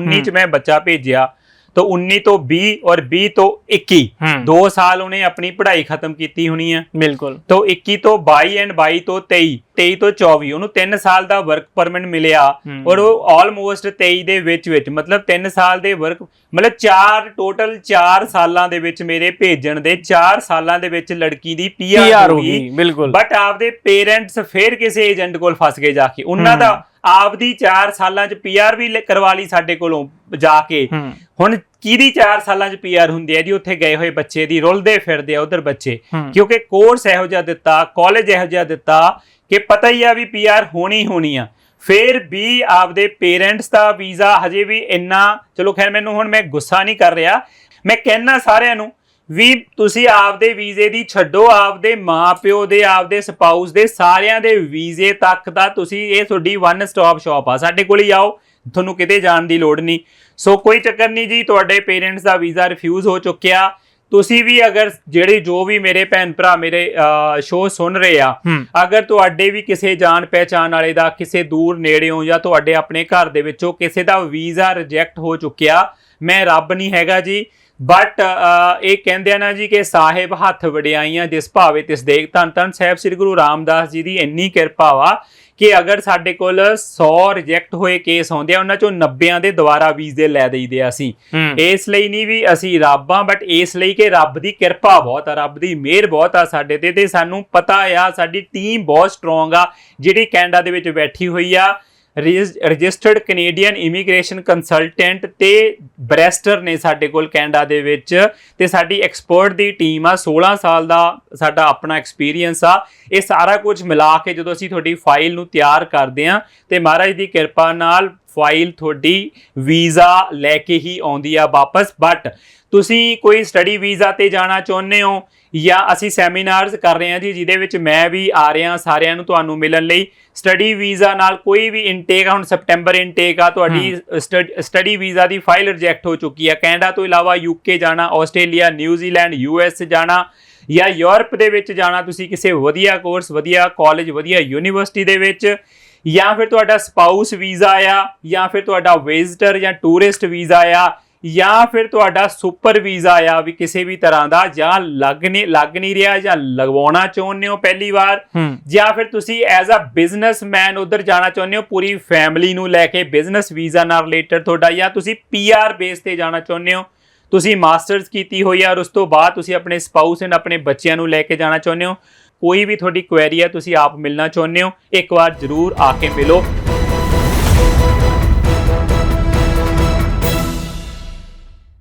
19 ਚ ਮੈਂ ਬੱਚਾ ਭੇਜਿਆ ਤਾਂ 19 ਤੋਂ 20 ਔਰ 20 ਤੋਂ 21 ਹੂੰ। 2 ਸਾਲ ਉਹਨੇ ਆਪਣੀ ਪੜ੍ਹਾਈ ਖਤਮ ਕੀਤੀ ਹੋਣੀ ਆ। ਬਿਲਕੁਲ। ਤੋਂ 21 ਤੋਂ 22 ਐਂਡ 22 ਤੋਂ 23 23 ਤੋਂ 24 ਉਹਨੂੰ 3 ਸਾਲ ਦਾ ਵਰਕ ਪਰਮਿਟ ਮਿਲਿਆ। ਔਰ ਉਹ ਆਲਮੋਸਟ 23 ਦੇ ਵਿੱਚ ਵਿੱਚ ਮਤਲਬ 3 ਸਾਲ ਦੇ ਵਰਕ ਮਤਲਬ 4 ਟੋਟਲ 4 ਸਾਲਾਂ ਦੇ ਵਿੱਚ ਮੇਰੇ ਭੇਜਣ ਦੇ 4 ਸਾਲਾਂ ਦੇ ਵਿੱਚ ਲੜਕੀ ਦੀ ਪੀਆਰ ਹੋ ਗਈ ਬਿਲਕੁਲ। ਬਟ ਆਪਦੇ ਪੇਰੈਂਟਸ ਫਿਰ ਕਿਸੇ ਏਜੰਟ ਕੋਲ ਫਸ ਗਏ ਜਾ ਕੇ। ਉਹਨਾਂ ਦਾ ਆਪਦੀ 4 ਸਾਲਾਂ ਚ ਪੀਆਰ ਵੀ ਕਰਵਾ ਲਈ ਸਾਡੇ ਕੋਲੋਂ ਜਾ ਕੇ। ਹੁਣ ਕਿਹਦੀ 4 ਸਾਲਾਂ ਚ ਪੀਆਰ ਹੁੰਦੀ ਹੈ ਜੀ? ਉੱਥੇ ਗਏ ਹੋਏ ਬੱਚੇ ਦੀ ਰੁਲਦੇ ਫਿਰਦੇ ਆ ਉਧਰ ਬੱਚੇ। ਕਿਉਂਕਿ ਕੋਰਸ ਇਹੋ ਜਿਹਾ ਦਿੱਤਾ ਕਾਲਜ ਇਹੋ ਜਿਹਾ ਦਿੱਤਾ ਕਿ ਪਤਾ ਹੀ ਆ ਵੀ ਪੀਆਰ ਹੋਣੀ ਹੋਣੀ ਆ। ਫਿਰ ਵੀ ਆਪਦੇ ਪੇਰੈਂਟਸ ਦਾ ਵੀਜ਼ਾ ਹਜੇ ਵੀ ਇੰਨਾ, ਚਲੋ ਖੈਰ ਮੈਨੂੰ ਹੁਣ ਮੈਂ ਗੁੱਸਾ ਨਹੀਂ ਕਰ ਰਿਹਾ। ਮੈਂ ਕਹਿਣਾ ਸਾਰਿਆਂ ਨੂੰ ਵੀ ਤੁਸੀਂ ਆਪਦੇ ਵੀਜ਼ੇ ਦੀ ਛੱਡੋ, ਆਪਦੇ ਮਾਪਿਓ ਦੇ, ਆਪਦੇ ਸਪਾਊਸ ਦੇ, ਸਾਰਿਆਂ ਦੇ ਵੀਜ਼ੇ ਤੱਕ ਦਾ ਤੁਸੀਂ ਇਹ ਤੁਹਾਡੀ ਵਨ ਸਟਾਪ ਸ਼ਾਪ ਆ। ਸਾਡੇ ਕੋਲ ਹੀ ਆਓ, ਤੁਹਾਨੂੰ ਕਿਤੇ ਜਾਣ ਦੀ ਲੋੜ ਨਹੀਂ। ਸੋ ਕੋਈ ਚੱਕਰ ਨਹੀਂ ਜੀ, ਤੁਹਾਡੇ ਪੇਰੈਂਟਸ ਦਾ ਵੀਜ਼ਾ ਰਿਫਿਊਜ਼ ਹੋ ਚੁੱਕਿਆ। ਤੁਸੀਂ ਵੀ ਅਗਰ ਜਿਹੜੇ ਜੋ ਵੀ ਮੇਰੇ ਭੈਣ ਭਰਾ ਮੇਰੇ ਸ਼ੋਅ ਸੁਣ ਰਹੇ ਆ ਅਗਰ ਤੁਹਾਡੇ ਵੀ ਕਿਸੇ ਜਾਣ ਪਹਿਚਾਣ ਵਾਲੇ ਦਾ ਕਿਸੇ ਦੂਰ ਨੇੜਿਓਂ ਜਾਂ ਤੁਹਾਡੇ ਆਪਣੇ ਘਰ ਦੇ ਵਿੱਚੋਂ ਕਿਸੇ ਦਾ ਵੀਜ਼ਾ ਰਿਜੈਕਟ ਹੋ ਚੁੱਕਿਆ ਮੈਂ ਰੱਬ ਨਹੀਂ ਹੈਗਾ ਜੀ ਬਟ ਇਹ ਕਹਿੰਦੇ ਆ ਨਾ ਜੀ ਕਿ ਸਾਹਿਬ ਹੱਥ ਵਡਿਆਈਆਂ ਜਿਸ ਭਾਵੇ ਤਿਸ ਦੇਖ ਧੰਨ ਧੰਨ ਸਾਹਿਬ ਸ੍ਰੀ ਗੁਰੂ ਰਾਮਦਾਸ ਜੀ ਦੀ ਇੰਨੀ ਕਿਰਪਾ ਵਾ ਕਿ ਅਗਰ ਸਾਡੇ ਕੋਲ 100 ਰਿਜੈਕਟ ਹੋਏ ਕੇਸ ਆਉਂਦੇ ਆ ਉਹਨਾਂ ਚੋਂ 90 ਦੇ ਦੁਬਾਰਾ ਵੀਜ਼ੇ ਲੈ ਦੇਈਦੇ ਆ ਅਸੀਂ। ਇਸ ਲਈ ਨਹੀਂ ਵੀ ਅਸੀਂ ਰੱਬ ਆ ਬਟ ਇਸ ਲਈ ਕਿ ਰੱਬ ਦੀ ਕਿਰਪਾ ਬਹੁਤ ਆ ਰੱਬ ਦੀ ਮਿਹਰ ਬਹੁਤ ਆ ਸਾਡੇ ਤੇ ਤੇ ਸਾਨੂੰ ਪਤਾ ਆ ਸਾਡੀ ਟੀਮ ਬਹੁਤ ਸਟਰੋਂਗ ਆ ਜਿਹੜੀ ਕੈਨੇਡਾ ਦੇ ਵਿੱਚ ਬੈਠੀ ਹੋਈ ਆ। ਰਜਿਸਟਰਡ ਕੈਨੇਡੀਅਨ ਇਮੀਗ੍ਰੇਸ਼ਨ ਕੰਸਲਟੈਂਟ ਤੇ ਬ੍ਰੈਸਟਰ ਨੇ ਸਾਡੇ ਕੋਲ ਕੈਨੇਡਾ ਦੇ ਵਿੱਚ ਤੇ ਸਾਡੀ ਐਕਸਪਰਟ ਦੀ ਟੀਮ ਆ 16 ਸਾਲ ਦਾ ਸਾਡਾ ਆਪਣਾ ਐਕਸਪੀਰੀਅੰਸ ਆ। ਇਹ ਸਾਰਾ ਕੁਝ ਮਿਲਾ ਕੇ ਜਦੋਂ ਅਸੀਂ ਤੁਹਾਡੀ ਫਾਈਲ ਨੂੰ ਤਿਆਰ ਕਰਦੇ ਆ ਤੇ ਮਹਾਰਾਜ ਦੀ ਕਿਰਪਾ ਨਾਲ ਫਾਈਲ ਤੁਹਾਡੀ ਵੀਜ਼ਾ ਲੈ ਕੇ ਹੀ ਆਉਂਦੀ ਆ ਵਾਪਸ। ਬਟ ਤੁਸੀਂ ਕੋਈ ਸਟੱਡੀ ਵੀਜ਼ਾ ਤੇ ਜਾਣਾ ਚਾਹੁੰਦੇ ਹੋ ਜਾਂ ਅਸੀਂ ਸੈਮੀਨਾਰਸ ਕਰ ਰਹੇ ਹਾਂ ਜੀ ਜਿਹਦੇ ਵਿੱਚ ਮੈਂ ਵੀ ਆ ਰਿਹਾ ਸਾਰਿਆਂ ਨੂੰ ਤੁਹਾਨੂੰ ਮਿਲਣ ਲਈ। ਸਟੱਡੀ ਵੀਜ਼ਾ ਨਾਲ ਕੋਈ ਵੀ ਇਨਟੇਕ ਹੁਣ ਸਪਟੈਂਬਰ ਇਨਟੇਕ ਆ ਤੁਹਾਡੀ ਸਟੱਡੀ ਵੀਜ਼ਾ ਦੀ ਫਾਈਲ ਰਿਜੈਕਟ ਹੋ ਚੁੱਕੀ ਆ। ਕੈਨੇਡਾ ਤੋਂ ਇਲਾਵਾ ਯੂਕੇ ਜਾਣਾ ਆਸਟ੍ਰੇਲੀਆ ਨਿਊਜ਼ੀਲੈਂਡ ਯੂਐਸ ਜਾਣਾ ਜਾਂ ਯੂਰਪ ਦੇ ਵਿੱਚ ਜਾਣਾ। ਤੁਸੀਂ ਕਿਸੇ ਵਧੀਆ ਕੋਰਸ ਵਧੀਆ ਕਾਲਜ ਵਧੀਆ ਯੂਨੀਵਰਸਿਟੀ ਦੇ ਵਿੱਚ ਜਾਂ ਫਿਰ ਤੁਹਾਡਾ ਸਪਾਊਸ ਵੀਜ਼ਾ ਆ ਜਾਂ ਫਿਰ ਤੁਹਾਡਾ ਵਿਜ਼ਟਰ ਜਾਂ ਟੂਰਿਸਟ ਵੀਜ਼ਾ ਆ ਜਾਂ ਫਿਰ ਤੁਹਾਡਾ ਸੁਪਰ ਵੀਜ਼ਾ ਆ ਵੀ ਕਿਸੇ ਵੀ ਤਰ੍ਹਾਂ ਦਾ ਜਾਂ ਲੱਗ ਨਹੀਂ ਲੱਗ ਨਹੀਂ ਰਿਹਾ ਜਾਂ ਲਗਵਾਉਣਾ ਚਾਹੁੰਦੇ ਹੋ ਪਹਿਲੀ ਵਾਰ ਜਾਂ ਫਿਰ ਤੁਸੀਂ ਐਜ਼ ਅ ਬਿਜ਼ਨਸਮੈਨ ਉਧਰ ਜਾਣਾ ਚਾਹੁੰਦੇ ਹੋ ਪੂਰੀ ਫੈਮਿਲੀ ਨੂੰ ਲੈ ਕੇ ਬਿਜ਼ਨਸ ਵੀਜ਼ਾ ਨਾਲ ਰਿਲੇਟਡ ਤੁਹਾਡਾ ਜਾਂ ਤੁਸੀਂ ਪੀਆਰ ਬੇਸ ਤੇ ਜਾਣਾ ਚਾਹੁੰਦੇ ਹੋ ਤੁਸੀਂ ਮਾਸਟਰਸ ਕੀਤੀ ਹੋਈ ਆ ਔਰ ਉਸ ਤੋਂ ਬਾਅਦ ਤੁਸੀਂ ਆਪਣੇ ਸਪਾਊਸ ਐਂਡ ਆਪਣੇ ਬੱਚਿਆਂ ਨੂੰ ਲੈ ਕੇ ਜਾਣਾ ਚਾਹੁੰਦੇ ਹੋ ਕੋਈ ਵੀ ਤੁਹਾਡੀ ਕੁਐਰੀ ਹੈ, ਤੁਸੀਂ ਆਪ ਮਿਲਣਾ ਚਾਹੁੰਦੇ ਹੋ, ਇੱਕ ਵਾਰ ਜਰੂਰ ਆ ਕੇ ਮਿਲੋ।